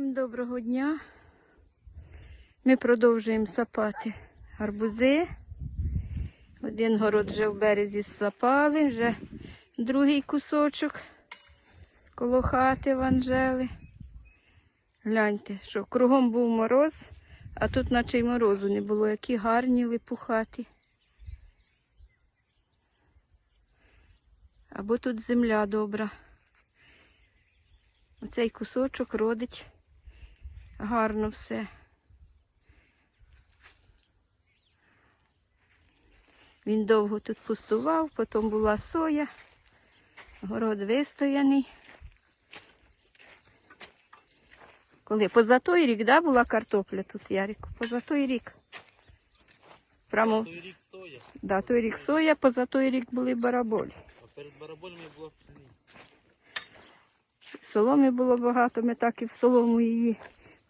доброго дня. Ми продовжуємо сапати гарбузи. Один город вже в березі сапали, вже другий кусочок коло хати в Анжели. Гляньте, що кругом був мороз, а тут наче й морозу не було, які гарні липухаті. Або тут земля добра. Оцей кусочок родить гарно все. Він довго тут пустував, потім була соя, город вистояний. Коли поза той рік, да, була картопля тут, Ярику? Поза той рік. Прямо, Той рік соя, да, той рік соя, поза той рік були бараболі. а перед бараболями пшениця. Соломи було багато, ми так і в солому її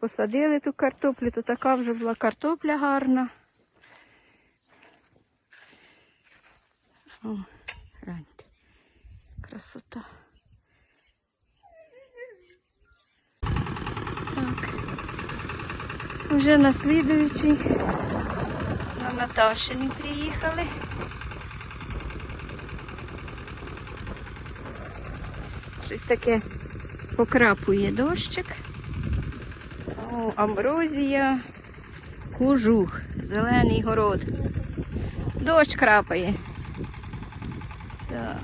посадили ту картоплю, то така вже була картопля гарна. О, гляньте, красота. Так. Вже на слідуючий на Наташині приїхали. Щось таке покрапує дощик. О, амброзія, кужух, зелений город. Дощ крапає. Так.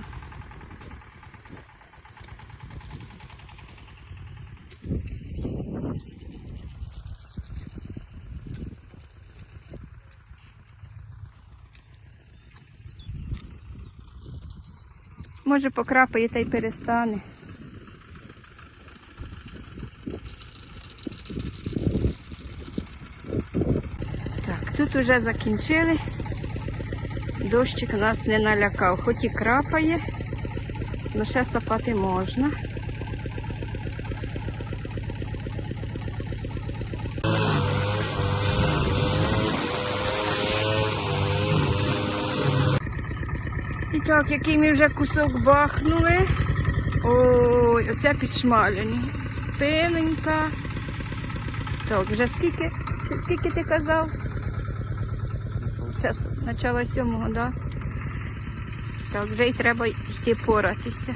Може покрапає та й перестане. Тут уже закінчили. Дощик нас не налякав, хоч і крапає, але ще сапати можна. І так, який ми вже кусок бахнули. Ой, оце підшмалений. Спиненька. Так, вже скільки, скільки ти казав? Зараз начало сьомого? Да? Так, вже й треба йти поратися.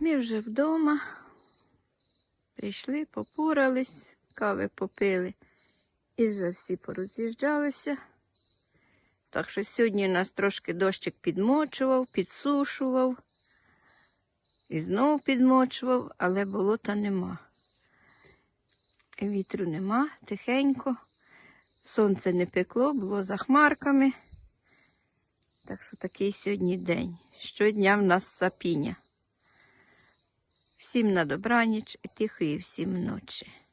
Ми вже вдома. Прийшли, попорались, кави попили і вже всі пороз'їжджалися. Так що сьогодні нас трошки дощик підмочував, підсушував. І знову підмочував, але болота нема. Вітру нема, тихенько. Сонце не пекло, було за хмарками. Так що такий сьогодні день. Щодня в нас сапіння. Всім на добраніч і тихої всім ночі.